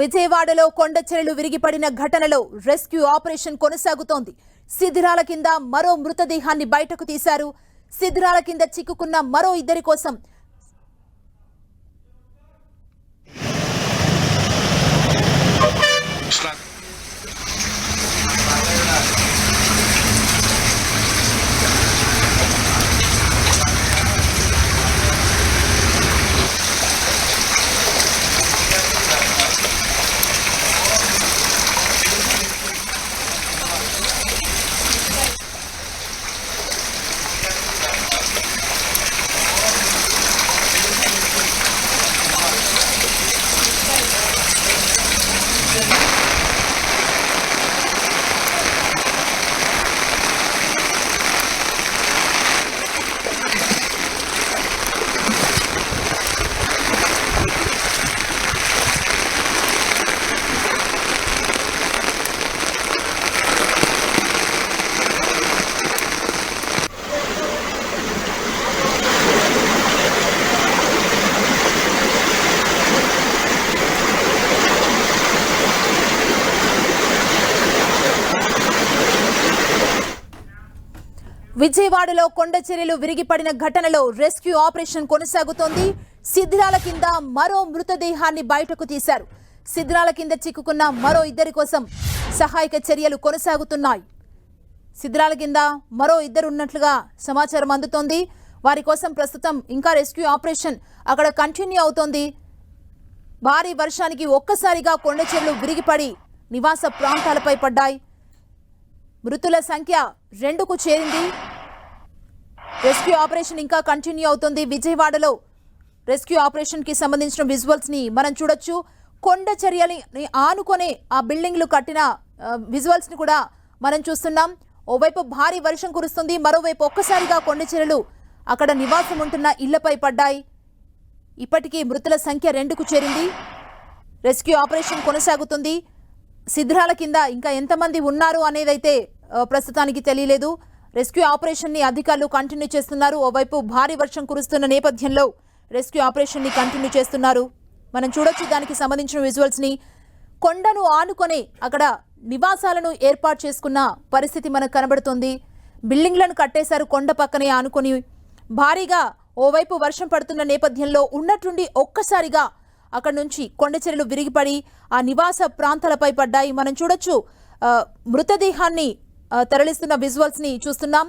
విజయవాడలో కొండచెరలు విరిగిపడిన ఘటనలో rescue operation కొనసాగుతోంది. శిథిరాల కింద మరో మృతదేహాన్ని బయటకు తీశారు. శిథిరాల కింద చిక్కుకున్న మరో ఇద్దరి కోసం విజయవాడలో కొండ చర్యలు విరిగిపడిన ఘటనలో రెస్క్యూ ఆపరేషన్ కొనసాగుతోంది. శిథిరాల కింద మరో మృతదేహాన్ని బయటకు తీశారు. శిథిరాల కింద చిక్కుకున్న మరో ఇద్దరి కోసం సహాయక చర్యలు కొనసాగుతున్నాయి. శిథిరాల కింద మరో ఇద్దరు ఉన్నట్లుగా సమాచారం అందుతోంది. వారి కోసం ప్రస్తుతం ఇంకా రెస్క్యూ ఆపరేషన్ అక్కడ కంటిన్యూ అవుతోంది. భారీ వర్షానికి ఒక్కసారిగా కొండ విరిగిపడి నివాస ప్రాంతాలపై పడ్డాయి. మృతుల సంఖ్య రెండుకు చేరింది. రెస్క్యూ ఆపరేషన్ ఇంకా కంటిన్యూ అవుతుంది. విజయవాడలో రెస్క్యూ ఆపరేషన్కి సంబంధించిన విజువల్స్ని మనం చూడొచ్చు. కొండ చర్యలని ఆనుకొని ఆ బిల్డింగ్లు కట్టిన విజువల్స్ని కూడా మనం చూస్తున్నాం. ఓవైపు భారీ వర్షం కురుస్తుంది. మరోవైపు ఒక్కసారిగా కొండ చర్యలు అక్కడ నివాసం ఉంటున్న ఇళ్ళపై పడ్డాయి. ఇప్పటికీ మృతుల సంఖ్య రెండుకు చేరింది. రెస్క్యూ ఆపరేషన్ కొనసాగుతుంది. శిథిరాల కింద ఇంకా ఎంతమంది ఉన్నారు అనేదైతే ప్రస్తుతానికి తెలియలేదు. రెస్క్యూ ఆపరేషన్ని అధికారులు కంటిన్యూ చేస్తున్నారు. ఓవైపు భారీ వర్షం కురుస్తున్న నేపథ్యంలో రెస్క్యూ ఆపరేషన్ని కంటిన్యూ చేస్తున్నారు. మనం చూడొచ్చు దానికి సంబంధించిన విజువల్స్ని. కొండను ఆనుకొని అక్కడ నివాసాలను ఏర్పాటు చేసుకున్న పరిస్థితి మనకు కనబడుతుంది. బిల్డింగ్లను కట్టేశారు కొండ పక్కనే ఆనుకొని. భారీగా ఓవైపు వర్షం పడుతున్న నేపథ్యంలో ఉన్నట్టుండి ఒక్కసారిగా అక్కడ నుంచి కొండచెరలు విరిగిపడి ఆ నివాస ప్రాంతాలపై పడ్డాయి. మనం చూడొచ్చు మృతదేహాన్ని తరలిస్తున్న విజువల్స్ని చూస్తున్నాం.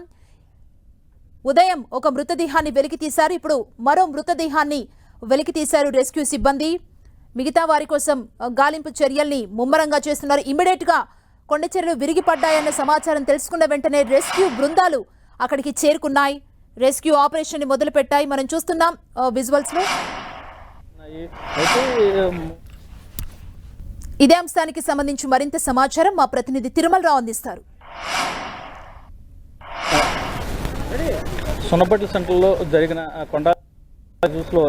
ఉదయం ఒక మృతదేహాన్ని వెలికి తీశారు. ఇప్పుడు మరో మృతదేహాన్ని వెలికి తీశారు రెస్క్యూ సిబ్బంది. మిగతా వారి కోసం గాలింపు చర్యల్ని ముమ్మరంగా చేస్తున్నారు. ఇమ్మీడియట్గా కొండ చర్యలు విరిగిపడ్డాయన్న సమాచారం తెలుసుకున్న వెంటనే రెస్క్యూ బృందాలు అక్కడికి చేరుకున్నాయి. రెస్క్యూ ఆపరేషన్ని మొదలు పెట్టాయి మనం చూస్తున్నాం విజువల్స్లో ఇదే అంశానికి సంబంధించి మరింత సమాచారం మా ప్రతినిధి తిరుమలరావు అందిస్తారు. సున్నపట్ల సెంటర్లో జరిగిన కొండ జ్యూస్లో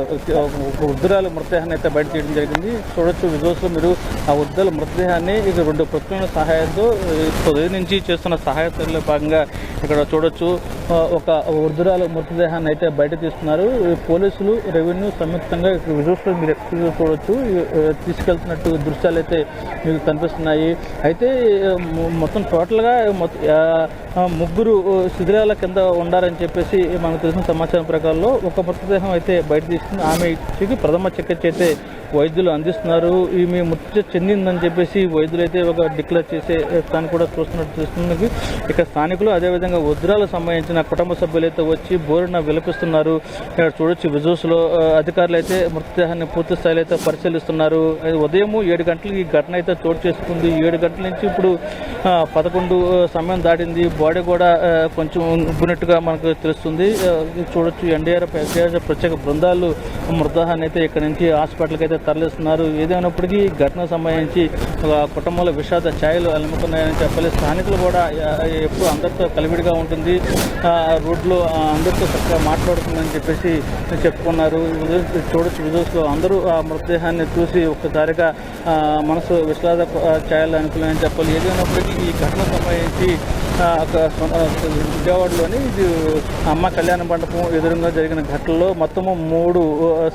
ఒక వృద్ధురాలు మృతదేహాన్ని అయితే బయట తీయడం జరిగింది. చూడొచ్చు విజువల్స్లో మీరు ఆ వృద్ధుల మృతదేహాన్ని ఇది రెండు ప్రత్యేక సహాయంతో ఉదయం నుంచి చేస్తున్న సహాయ చర్యలో భాగంగా ఇక్కడ చూడొచ్చు. ఒక వృద్ధురాలు మృతదేహాన్ని అయితే బయట తీస్తున్నారు. పోలీసులు రెవెన్యూ సంయుక్తంగా ఇక్కడ విజువల్స్లో మీరు ఎక్కువగా చూడొచ్చు. తీసుకెళ్తున్నట్టు దృశ్యాలు అయితే మీకు కనిపిస్తున్నాయి. అయితే మొత్తం టోటల్గా ముగ్గురు శిథిరాల కింద ఉండారని చెప్పేసి మనకు తెలిసిన సమాచారం ప్రకారంలో ఒక మృతదేహం అయితే బయట తీసుకుని ఆమె ఇచ్చి ప్రథమ చికిత్స అయితే వైద్యులు అందిస్తున్నారు. ఈమె మృతి చెందిందని చెప్పేసి వైద్యులు అయితే ఒక డిక్లేర్ చేసే దాన్ని కూడా చూస్తున్నట్టు తెలుస్తుంది ఇక స్థానికులు అదేవిధంగా వజ్రాలకు సంబంధించిన కుటుంబ సభ్యులైతే వచ్చి బోరున విలపిస్తున్నారు. ఇక్కడ చూడొచ్చు విజువల్స్ అధికారులు అయితే మృతదేహాన్ని పూర్తి స్థాయిలో అయితే పరిశీలిస్తున్నారు. ఉదయం ఏడు గంటలకి ఈ ఘటన అయితే చోటు చేసుకుంది. ఏడు గంటల నుంచి ఇప్పుడు పదకొండు సమయం దాటింది. బాడీ కూడా కొంచెం ఉబ్బినట్టుగా మనకు తెలుస్తుంది. ఇది చూడొచ్చు. ఎన్డీఆర్ఎఫ్ ఎస్డీఆర్ఎఫ్ ప్రత్యేక బృందాలు మృతదేహాన్ని అయితే ఇక్కడ నుంచి హాస్పిటల్కి అయితే తరలిస్తున్నారు. ఏదైనప్పటికీ ఘటన ఘటనకు సంబంధించి ఒక కుటుంబంలో విషాద ఛాయలు అలుముకున్నాయని చెప్పాలి. స్థానికులు కూడా ఎప్పుడు అందరితో కలివిడిగా ఉంటుంది. రోడ్లో అందరితో చక్కగా మాట్లాడుతుందని చెప్పేసి చెప్పుకున్నారు. చూడొచ్చు విజువల్స్లో అందరూ ఆ మృతదేహాన్ని చూసి ఒక్కసారిగా మనసు విషాద ఛాయలు అనుకున్నాయని చెప్పాలి. ఏదైనప్పటికీ ఈ ఘటన సంబంధించి ఒక విజయవాడలోని ఇది అమ్మ కళ్యాణ మండపం ఎదురుగా జరిగిన ఘటనలో మొత్తము మూడు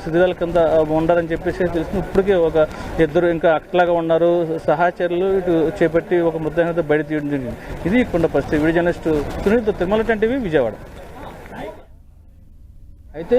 శిథిరాల కింద ఉండాలని చెప్పేసి తెలిసింది ఇప్పటికే ఒక ఇద్దరు ఇంకా అట్లాగా ఉన్నారు. సహాచరులు ఇటు చేపట్టి ఒక ముద్ద బయట తీయడం జరిగింది. ఇది కొండ పరిస్థితి. Video journalist Sunil Tirumala TV Vijayawada. అయితే